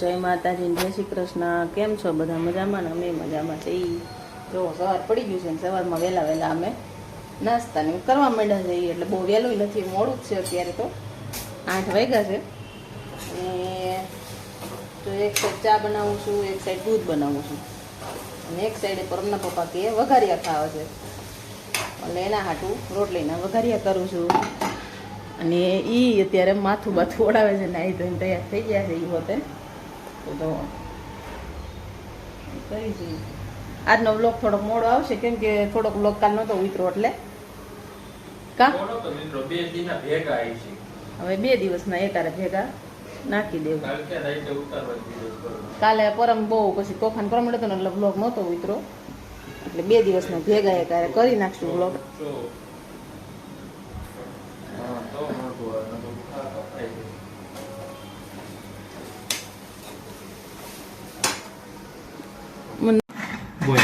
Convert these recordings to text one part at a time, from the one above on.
જય માતાજી, જય શ્રી કૃષ્ણ. કેમ છો બધા? મજામાં ને? અમે મજામાં છે જો, સવાર પડી ગયું છે ને, સવારમાં વહેલા વહેલા અમે નાસ્તાને કરવા માંડ્યા ઈ એટલે બહુ વહેલું નથી, મોડું જ છે અત્યારે તો. આઠ વાગ્યા છે. અને તો એક સાઈડ ચા બનાવું છું, એક સાઈડ દૂધ બનાવું છું. અને એક સાઈડે પરમના પપ્પા કે વઘારિયા ખાવા છે. એટલે એના હાટું રોટલીના વઘારિયા કરું છું. અને એ અત્યારે માથું બાથું ઓડાવે છે, નાહી ધોઈને તૈયાર થઈ ગયા છે એ હોતે. તો તો આજનો બ્લોગ થોડોક મોડો આવશે કેમ કે થોડોક બ્લોગ કાલ નહોતો ઉતરો એટલે. કા? તો હવે બે દિવસના એકારે ભેગા નાખી દેવું. કાલ પરમ બહુ પછી તોફાન પ્રમાણે હતો ને એટલે બ્લોગ નહોતો ઉતરો. એટલે બે દિવસના ભેગા એકારે કરી નાખશું બ્લોગ બોલ.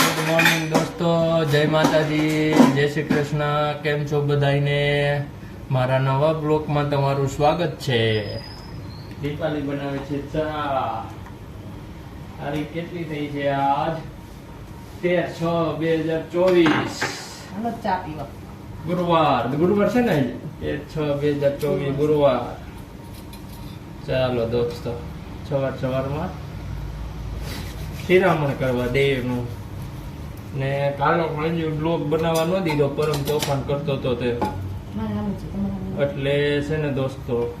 ગુડ મોર્નિંગ દોસ્તો. જય માતાજી. જય શ્રી કૃષ્ણ. કેમ છો બધાને મારા નવા બ્લોકમાં તમારું સ્વાગત છે. દીપાલી બનાવે છે ચા. તારીખ કેટલી થઈ છે આજ? તેર છ બે હજાર ચોવીસ. હાલો ચા પીવા. ગુરુવાર. ગુરુવાર છે ને આજે? તેર છ બે હજાર ચોવીસ ગુરુવાર. ચાલો દોસ્તો સવાર સવારમાં શિરામણ કરવા દેવનું. ને કાળો હજી બ્લોગ બનાવવા ન દીધો પરમ તોફાન કરતો તે આવું. એટલે છે ને દોસ્તો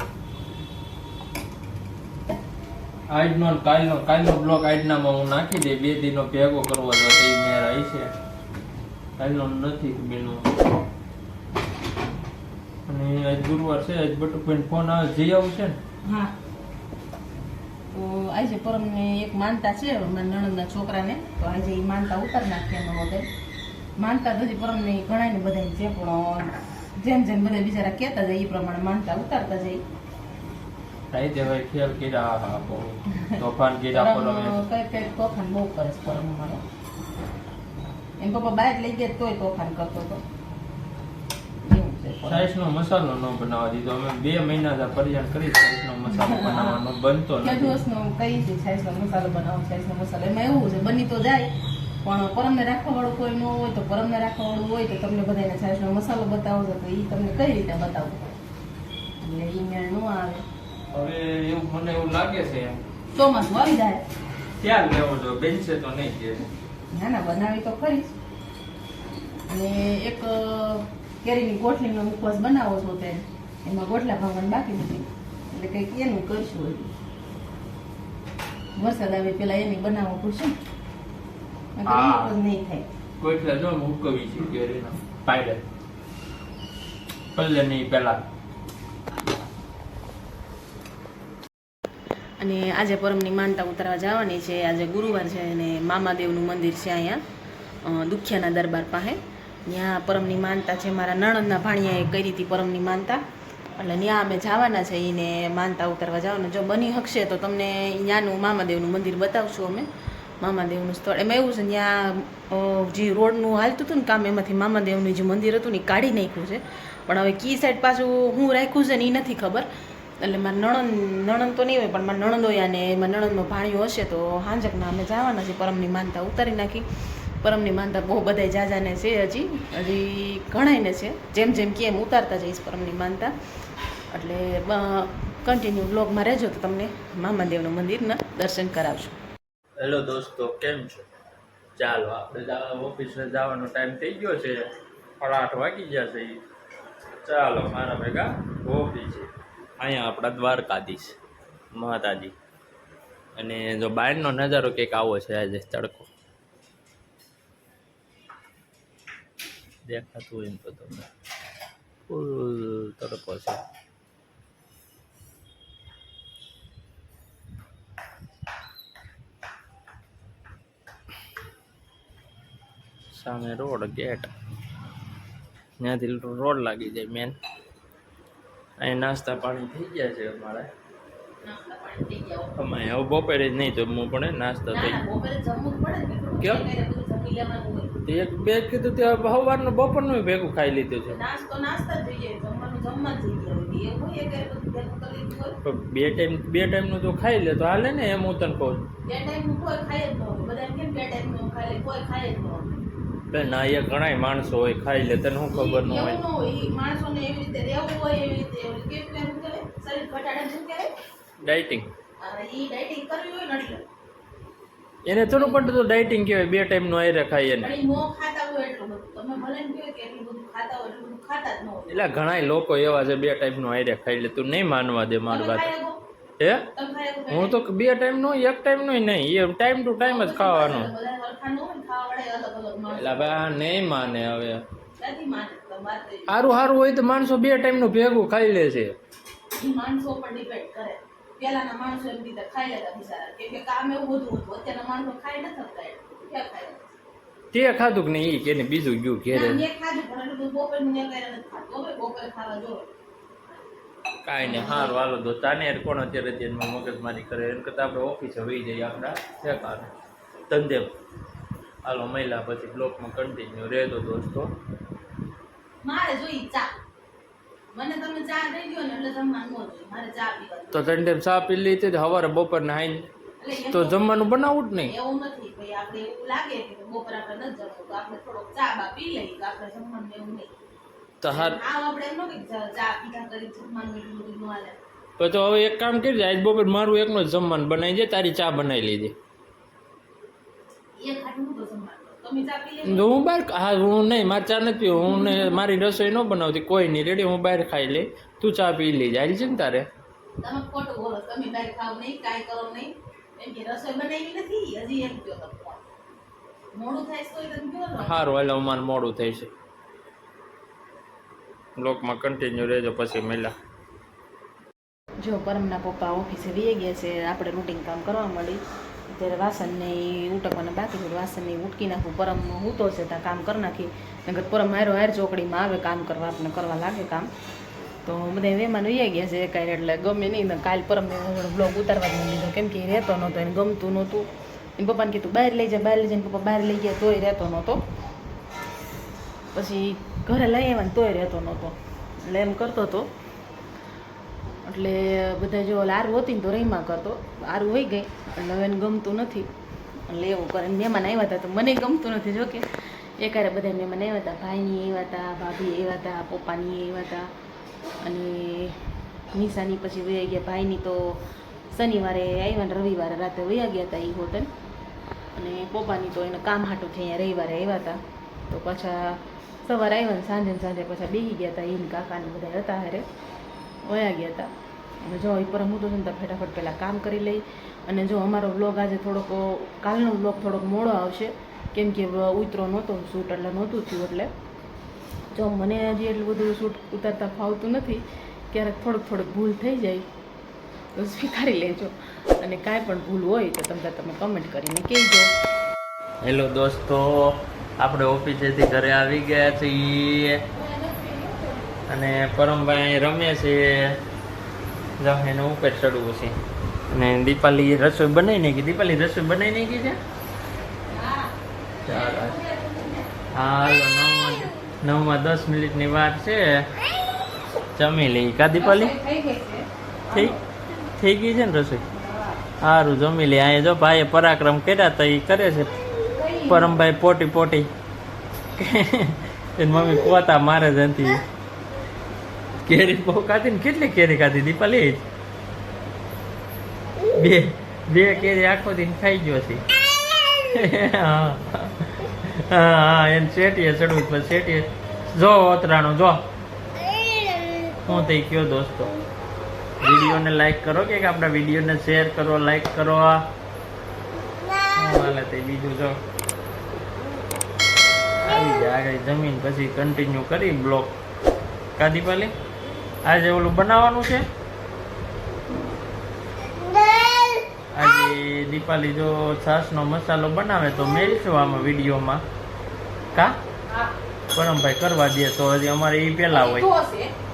આજનો કાલનો કાલનો બ્લોક આજનામાં હું નાખી દે બે દિનો ભેગો કરવો તો એ મેર આવી છે. કાલનો નથી બેનો. અને આજ ગુરુવાર છે આજ બટુભાઈ ફોન આવે જઈ આવું છે ને? હા. તો આજે પરમને એક માનતા છે મારા નણંદના છોકરાને. તો આજે એ માનતા ઉતાર નાખીએ એનો હોતે માનતા તો હજી પરમને ઘણાને બધા છે પણ જેમ જેમ બધા બિચારા કહેતા જાય એ પ્રમાણે માનતા ઉતારતા જાય. તાઈ દેવાય ખેલ તોફાન કઈ કઈ બહુ કરે પરમ મારો એમ પપ્પા બાઇક લઈ ગયા તોય તોફાન કરતો હતો એવું નો મસાલો ન બનાવવા દીધો. અમે બે મહિના પરેશાન કરી સાઈઝનો મસાલો બનાવવાનો બનતો કે નથી. દિવસનો કઈ છે સાઈઝનો મસાલો બનાવો સાઈઝનો મસાલો. એમાં એવું છે બની તો જાય પણ પરમને રાખવા વાળું કોઈ ન હોય તો પરમને રાખવા વાળું હોય તો તમને બધાને સાઈઝનો મસાલો બતાવો તો એ તમને કઈ રીતે બતાવો એટલે ઈ મેળ ન આવે. હવે એવું મને એવું લાગે છે. ચોમાસું આવી જાય. ત્યાં લેવો જો? બેનશે તો નહીં કે. ના ના બનાવી તો ખરી. અને એક કેરીની ગોઠલીનો ઉપવાસ બનાવો છો તે એમાં ગોટલા ભાવવાનું બાકી નથી. એટલે કંઈક એનું કરશું હજી વરસાદ આવે પેલા એની બનાવવો પડશે નહીં થાય. જો છે કેરીનો પાયડે અને આજે પરમની માનતા ઉતારવા જવાની છે. આજે ગુરુવાર છે અને મામાદેવનું મંદિર છે અહીંયા દુખિયાના દરબાર પાસે. ત્યાં પરમની માનતા છે, મારા નણંદના ભાણિયાએ કરી હતી પરમની માનતા. એટલે ત્યાં અમે જવાના છે એને માનતા ઉતારવા જવાનું. જો બની શકશે તો તમને ત્યાંનું મામાદેવનું મંદિર બતાવશું અમે. મામાદેવનું સ્થળ. એમાં એવું છે, ત્યાં જે રોડનું હાલતું હતું ને કામ, એમાંથી મામાદેવનું જે મંદિર હતું ને એ કાઢી નાખ્યું છે. પણ હવે કી સાઈડ પાછું હું રાખ્યું છે ને એ નથી ખબર. એટલે મારા નણંદ નણંદ તો નહીં હોય, પણ મારા નણંદ હોય અને મારા નણંદનો ભાણિયો હશે તો હાંજકના અમે જવાના છે, પરમની માનતા ઉતારી નાખી. પરમની માનતા બહુ બધાય જાજાને છે હજી. હજી ઘણાયને છે. જેમ જેમ કે એમ ઉતારતા જઈશ પરમની માનતા. એટલે કન્ટિન્યુ બ્લોગમાં રહેજો તો તમને મામાદેવનું મંદિરના દર્શન કરાવશું. હેલો દોસ્તો, કેમ છો? ચાલો, આપણે ઓફિસે જવાનો ટાઈમ થઈ ગયો છે. સાડા આઠ વાગી ગયા છે. ચાલો, મારા ભેગા ઓફિસે અહીંયા આપણા દ્વારકાધીશ માતાજી અને જો બહારનો નજારો કંઈક આવો છે આજે, તડકો. દેખાતું હોય ને તો તમને. ફૂલ તડકો છે. સામે રોડ ગેટ. ત્યાંથી રોડ લાગી જાય મેન અહીં નાસ્તા પાણી થઈ ગયા છે અમારે. અમે હવે બપોરે જ નહીં તો હું પણ નાસ્તો થઈ કેમ? એક બે કીધું તે સવારનું બપોરનું ભેગું ખાઈ લીધું છે. બે ટાઈમ બે ટાઈમનું તો ખાઈ લે તો હાલે ને એમ હું તને કહું. બે ટાઈમનું કોઈ ખાય જ ન એ ઘણાય માણસો હોય ખાઈ લે તને શું ખબર ન હોય. ન હોય ઈ માણસોને એવી રીતે રહેવું હોય એવી રીતે કેમ કેમ કહેવાય શરીર ઘટાડે શું કહેવાય ડાયટિંગ ડાયટિંગ કરવી હોય ને એટલે એને થોડું પણ તો ડાયટિંગ કહેવાય બે ટાઈમ ને નો આયરે ખાય ને કે એટલું ન ઘણાય લોકો એવા છે બે ટાઈમનું આયરે ખાઈ લે. તું નહીં માનવા દે મારી વાત. હે? હું તો બે ટાઈમનું એક ટાઈમનું નહીં. એ ટાઈમ ટુ ટાઈમ જ ખાવાનું. ન ને એટલે ભાઈ આ નહીં માને હવે. સારું સારું હોય તો માણસો બે ટાઈમનું ભેગું ખાઈ લે છે. માણસો પર ડિપેન્ડ કરે. પેલાના માણસો એમ રીતે ખાઈ લેતા બિચારા કેમ કે કામ એવું બધું હતું. અત્યારના માણસો ખાઈ નથી શકતા. ક્યાં ખાય? તે ખાધું કે નહીં? કે બીજું ગયું ઘેરે. કાંઈ નહીં સારું વાલો તો તાને કોણ અત્યારે ધ્યાનમાં મગજમારી કરે. એમ કરતાં આપણે ઓફિસે વહી જઈએ આપણા. શેકાર ધંધે હાલો મહિલા પછી બ્લોકમાં કન્ટિન્યુ રહેતો દોસ્તો. મારે જોઈ ચા. તો ત્રણ ટાઈમ ચા પી લીધી તો સવારે બપોરને હાઈ તો જમવાનું બનાવવું જ નહીં. એવું નથી. ભાઈ આપણે એવું લાગે કે બપોર આપણે ન જમવું. તો આપણે થોડોક ચા બા પી લઈએ તો આપણે જમવાનું એવું નહીં. તો હા. આપણે એમ ન કે ચા- ચા પીધા કરી જમવાનું એટલું બધું ન હાલે. તો તો હવે એક કામ કરજે આજ બપોર મારું એકનું જમવાનું બનાવી દે તારી ચા બનાવી લીધી એક ખાટું જમવાનું. હું બહાર હા હું નહીં મારે ચા નથી પીવું. હું ને મારી રસોઈ ન બનાવતી કોઈ નહીં. રેડી હું બહાર ખાઈ લે તું ચા પી લઈ જાય છે ને તારે? તમે ખોટું બોલો. તમે બહાર ખાવ નહીં કાંઈ કરો નહીં. એમ કે રસોઈ બનાવી નથી? હજી એમ કહો તમે મોડું થાય તમે સારું હાલ મારે મોડું થાય છે. બ્લોકમાં કન્ટિન્યુ રહેજો પછી મેલા જો પરમના પપ્પા ઓફિસે વી ગયા છે આપણે રૂટિન કામ કરવા મળી અત્યારે વાસણને એ ઉટકવાના બાકી છે. વાસણને ઉટકી નાખું. પરમ હૂતો છે ત્યાં કામ કરી નાખી. નગર પરમ હારો હાર ચોકડીમાં આવે, કામ કરવા આપણે કરવા લાગે કામ. તો બધા એમાં વહી ગયા છે કાંઈ એટલે ગમે નહીં કાલ પરમ બ્લોગ ઉતારવા જ લીધો. કેમ કે એ રહેતો નહોતો, એને ગમતું નહોતું. એને પપ્પાને કીધું, બહાર લઈ જાય બહાર લઈ જાય પપ્પા બહાર લઈ ગયા, તોય રહેતો નહોતો. પછી ઘરે લઈ આવ્યા તોય રહેતો નહોતો. એટલે એમ કરતો હતો. એટલે બધા જો આરું હતી ને તો રહીમાં કરતો. આરું વહી ગઈ એટલે હવે એને ગમતું નથી. એટલે એવું કરે. મહેમાન આવ્યા હતા તો મને ગમતું નથી. જો કે એકારે બધા મહેમાન આવ્યા હતા. ભાઈની આવ્યા હતા, ભાભી આવ્યા હતા, પપ્પાની આવ્યા હતા. અને નિશાની પછી વહી ગયા. ભાઈની તો શનિવારે આવ્યા ને રવિવારે રાતે વયા ગયા હતા એ હોટલ. અને પપ્પાની તો એને કામ હાટું થઈ અહીંયા રવિવારે આવ્યા હતા. તો પાછા સવારે આવ્યા ને સાંજે સાંજે પાછા બેસી ગયા હતા. એને કાકાને બધા હતા હારે. વયા ગયા હતા. અને જો એ પર હું તો છે ને ફટાફટ પહેલાં કામ કરી લઈ. અને જો અમારો વ્લોગ આજે થોડોક, કાલનો વ્લોગ થોડોક મોડો આવશે. કેમ કે ઉતરો નહોતો, શૂટ એટલે નહોતું થયું એટલે. જો મને હજી એટલું બધું શૂટ ઉતારતા ફાવતું નથી, ક્યારેક થોડુંક થોડુંક ભૂલ થઈ જાય, તો સ્વીકારી લેજો. અને કાંઈ પણ ભૂલ હોય તો તમને તમે કમેન્ટ કરીને કહેજો. હેલો દોસ્તો, આપણે ઓફિસેથી ઘરે આવી ગયા છીએ. અને પરમભાઈ રમે છે. જો એને ઉપર ચડવું છે. અને દીપાલી રસોઈ બનાવી નાખી. દીપાલી રસોઈ બનાવી નાખી છે? હાલો, નવમાં નવમાં દસ મિનિટની વાર છે. જમી લઈ કા દીપાલી? થઈ થઈ ગઈ છે ને રસોઈ? સારું જમી લે અહીંયા જો ભાઈએ પરાક્રમ કર્યા તો એ કરે છે. પરમભાઈ પોટી પોટી એની મમ્મી પોતા મારે જ નથી. કેરી બહુ ખાધી ને કેટલી કેરી ખાધી દીપાલી? બે બે કેરી આખો દિન ખાઈ ગયો છે. હા હા એને ચડવું પણ શેટીએ જો ઓતરાણું, જો. હું થઈ કયો દોસ્તો? વિડીયોને લાઈક કરો કે આપણા વિડીયોને શેર કરો લાઈક કરો આ? હાલે તે બીજું જો. આવી જાય, આગળ જમીન પછી કન્ટિન્યુ કરી બ્લોક. કા દીપાલી? આજે ઓલું બનાવવાનું છે? આજે દીપાલી જો છાશનો મસાલો બનાવે તો મેળશું આમાં વિડીયોમાં. કા? પરમભાઈ કરવા દે તો હજી અમારે એ પેલા હોય.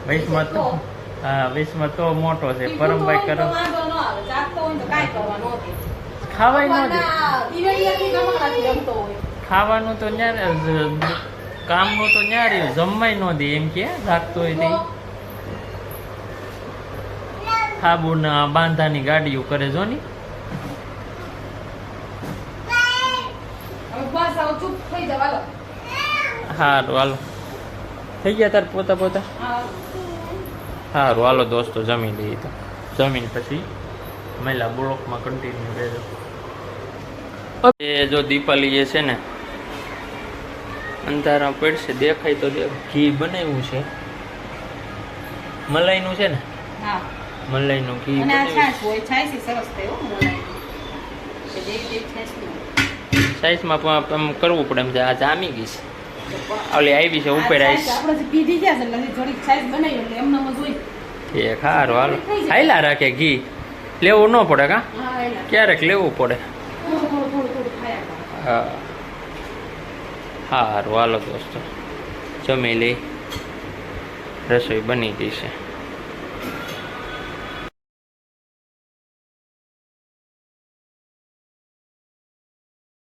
વૈશમાં તો હા વૈશમાં તો મોટો છે. પરમભાઈ કરો. ખાવાય ન દે. ખાવાનું તો ન્યારે કામનું તો ન્યારે. જમવાય ન દે એમ કે રાખતો હોય સાબુના બાંધાની ગાડીઓ કરે જો ની? હારું હાલો. થઈ ગયા તાર પોતા પોતા? હારું. હાલો દોસ્તો જમી લઈએ તો. જમીન પછી મહિલા બ્લોકમાં કન્ટિન્યુ રહેજો એ જો દીપાલી છે ને અંધારા પડશે દેખાય તો ઘી બનાવ્યું છે. મલાઈનું છે ને? હા. મલાઈનું ઘી અને આ છાશ હોય છાશ સરસ થાય. સાઈઝમાં પણ આમ કરવું પડે એમ છે. આ જામી ગઈ છે. ઓલી આવી છે ઉપર આવીશ આપણે પીધી ગયા છે એટલે થોડીક છાશ બનાવી એટલે એમનામ જ હોય. એ સારું હાલો. હાયલા રાખે ઘી. લેવું ન પડે કા? ક્યારેક લેવું પડે. હા. સારું હાલો દોસ્તો. જમી લઈ. રસોઈ બની ગઈ છે.